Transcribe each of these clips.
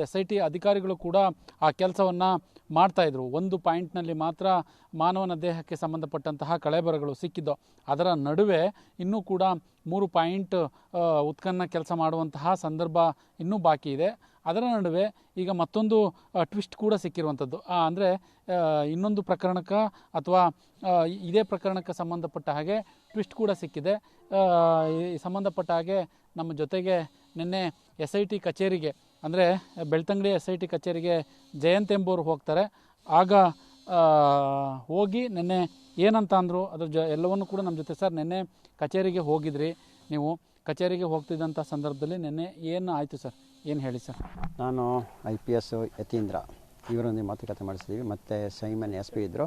S I T ಅಧಿಕಾರಿಗಳು ಕೂಡ ಆ ಕೆಲಸವನ್ನು ಮಾಡ್ತಾ ಇದ್ರು. ಒಂದು ಪಾಯಿಂಟ್ನಲ್ಲಿ ಮಾತ್ರ ಮಾನವನ ದೇಹಕ್ಕೆ ಸಂಬಂಧಪಟ್ಟಂತಹ ಕಳೆಬರಗಳು ಸಿಕ್ಕಿದ್ದು ಅದರ ನಡುವೆ ಇನ್ನೂ ಕೂಡ ಮೂರು ಪಾಯಿಂಟ್ ಉತ್ಖನ್ನ ಕೆಲಸ ಮಾಡುವಂತಹ ಸಂದರ್ಭ ಇನ್ನೂ ಬಾಕಿ ಇದೆ. ಅದರ ನಡುವೆ ಈಗ ಮತ್ತೊಂದು ಟ್ವಿಸ್ಟ್ ಕೂಡ ಸಿಕ್ಕಿರುವಂಥದ್ದು. ಅಂದರೆ ಇನ್ನೊಂದು ಪ್ರಕರಣಕ್ಕೆ ಅಥವಾ ಇದೇ ಪ್ರಕರಣಕ್ಕೆ ಸಂಬಂಧಪಟ್ಟ ಹಾಗೆ ಟ್ವಿಸ್ಟ್ ಕೂಡ ಸಿಕ್ಕಿದೆ. ಸಂಬಂಧಪಟ್ಟ ಹಾಗೆ ನಮ್ಮ ಜೊತೆಗೆ ನಿನ್ನೆ ಎಸ್ ಐ ಟಿ ಕಚೇರಿಗೆ ಅಂದರೆ ಬೆಳ್ತಂಗಡಿ ಎಸ್ ಐ ಟಿ ಕಚೇರಿಗೆ ಜಯಂತ್ ಎಂಬುವರು ಹೋಗ್ತಾರೆ. ಆಗ ಹೋಗಿ ನಿನ್ನೆ ಏನಂತ ಅಂದರು, ಅದ್ರ ಜ, ಎಲ್ಲವನ್ನು ಕೂಡ ನಮ್ಮ ಜೊತೆ ಸರ್ ನಿನ್ನೆ ಕಚೇರಿಗೆ ಹೋಗಿದ್ರಿ. ನೀವು ಕಚೇರಿಗೆ ಹೋಗ್ತಿದ್ದಂಥ ಸಂದರ್ಭದಲ್ಲಿ ನಿನ್ನೆ ಏನು ಆಯಿತು ಸರ್? ಏನು ಹೇಳಿ ಸರ್? ನಾನು ಐ ಪಿ ಎಸ್ ಯತೀಂದ್ರ. ಇವರೊಂದಿಗೆ ಮಾತುಕತೆ ಮಾಡಿಸಿದ್ದೀವಿ. ಮತ್ತು ಸೈಮನ್ ಎಸ್ ಪಿ ಇದ್ದರು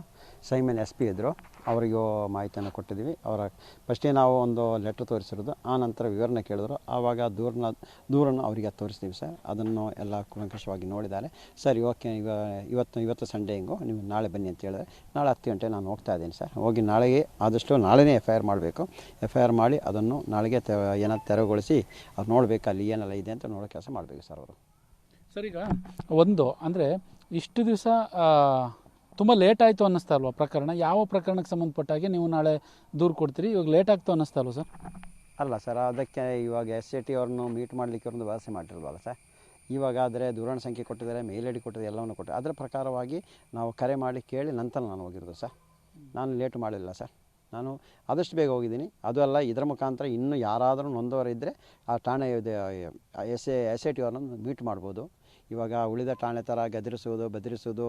ಸೈಮನ್ ಎಸ್ ಪಿ ಇದ್ದರು ಅವರಿಗೂ ಮಾಹಿತಿಯನ್ನು ಕೊಟ್ಟಿದ್ದೀವಿ. ಅವರ ಫಸ್ಟೇ ನಾವು ಒಂದು ಲೆಟ್ರ್ ತೋರಿಸಿರೋದು. ಆ ನಂತರ ವಿವರಣೆ ಕೇಳಿದ್ರು. ಆವಾಗ ದೂರನ, ದೂರನ್ನು ಅವರಿಗೆ ತೋರಿಸ್ತೀವಿ ಸರ್. ಅದನ್ನು ಎಲ್ಲ ಕೂಲಂಕಷವಾಗಿ ನೋಡಿದ್ದಾರೆ. Sir, okay. ಇವ, ಇವತ್ತು ಇವತ್ತು ಸಂಡೇ ಹಿಂಗು? ನೀವು ನಾಳೆ ಬನ್ನಿ ಅಂತ ಹೇಳಿದ್ರೆ, ನಾಳೆ ಹತ್ತು ಗಂಟೆ ನಾನು ಹೋಗ್ತಾ ಇದ್ದೀನಿ ಸರ್. ಹೋಗಿ ನಾಳೆಗೆ ಆದಷ್ಟು ನಾಳೆನೇ ಎಫ್ ಐ ಆರ್ ಮಾಡಬೇಕು. ಎಫ್ ಐ ಆರ್ ಮಾಡಿ ಅದನ್ನು ನಾಳೆಗೆ ತೆ ಏನಾದ್ರು ತೆರವುಗೊಳಿಸಿ ಅವ್ರು ನೋಡಬೇಕು ಅಲ್ಲಿ ಏನೆಲ್ಲ ಇದೆ ಅಂತ ನೋಡೋ ಕೆಲಸ ಮಾಡಬೇಕು ಸರ್ ಅವರು. ಸರ್, ಈಗ ಒಂದು, ಅಂದರೆ ಇಷ್ಟು ದಿವಸ ತುಂಬ ಲೇಟ್ ಆಯಿತು ಅನ್ನಿಸ್ತಾ ಅಲ್ವಾ ಪ್ರಕರಣ? ಯಾವ ಪ್ರಕರಣಕ್ಕೆ ಸಂಬಂಧಪಟ್ಟ ಹಾಗೆ ನೀವು ನಾಳೆ ದೂರು ಕೊಡ್ತೀರಿ? ಇವಾಗ ಲೇಟ್ ಆಗ್ತು ಅನ್ನಿಸ್ತಾ ಅಲ್ವಾ ಸರ್? ಅಲ್ಲ ಸರ್, ಅದಕ್ಕೆ ಇವಾಗ ಎಸ್ ಎ ಟಿ ಅವ್ರನ್ನು ಮೀಟ್ ಮಾಡಲಿಕ್ಕೆ ಅವ್ರದ್ದು ವ್ಯವಸ್ಥೆ ಮಾಡಿರಲ್ವಲ್ಲ ಸರ್? ಇವಾಗ ಆದರೆ ದೂರವಾಣಿ ಸಂಖ್ಯೆ ಕೊಟ್ಟಿದ್ದಾರೆ ಮೇಲ್ ಐ ಕೊಟ್ಟಿದ್ದಾರೆ, ಎಲ್ಲವನ್ನು ಕೊಟ್ಟಿದ್ದಾರೆ. ಅದರ ಪ್ರಕಾರವಾಗಿ ನಾವು ಕರೆ ಮಾಡಿ ಕೇಳಿ ನಂತರ ನಾನು ಹೋಗಿರೋದು ಸರ್. ನಾನು ಲೇಟ್ ಮಾಡಿಲ್ಲ ಸರ್. ನಾನು ಆದಷ್ಟು ಬೇಗ ಹೋಗಿದ್ದೀನಿ. ಅದು ಅಲ್ಲ, ಇದರ ಮುಖಾಂತರ ಇನ್ನೂ ಯಾರಾದರೂ ನೊಂದವರಿದ್ದರೆ ಆ ಠಾಣೆ S A, S I T ಅವ್ರನ್ನ ಮೀಟ್ ಮಾಡ್ಬೋದು. ಇವಾಗ ಉಳಿದ ಠಾಣೆ ಥರ ಗದರಿಸೋದು ಬೆದರಿಸೋದು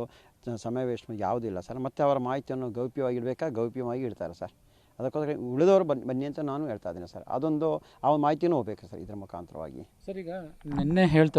ಸಮಯ ವೇಸ್ಟ್ ಯಾವುದಿಲ್ಲ ಸರ್. ಮತ್ತು ಅವರ ಮಾಹಿತಿಯನ್ನು ಗೌಪ್ಯವಾಗಿ ಇಡಬೇಕಾ? ಗೌಪ್ಯವಾಗಿ ಇಡ್ತಾರೆ ಸರ್. ಅದಕ್ಕೋಸ್ಕರ ಉಳಿದವರು ಬನ್ನಿ ಬನ್ನಿ ಅಂತ ನಾನು ಹೇಳ್ತಾ ಇದ್ದೀನಿ ಸರ್. ಅದೊಂದು, ಆ ಮಾಹಿತಿನೂ ಹೋಗ್ಬೇಕು ಸರ್, ಇದರ ಮುಖಾಂತರವಾಗಿ. ಸರ್, ಈಗ ನಿನ್ನೆ ಹೇಳ್ತಾ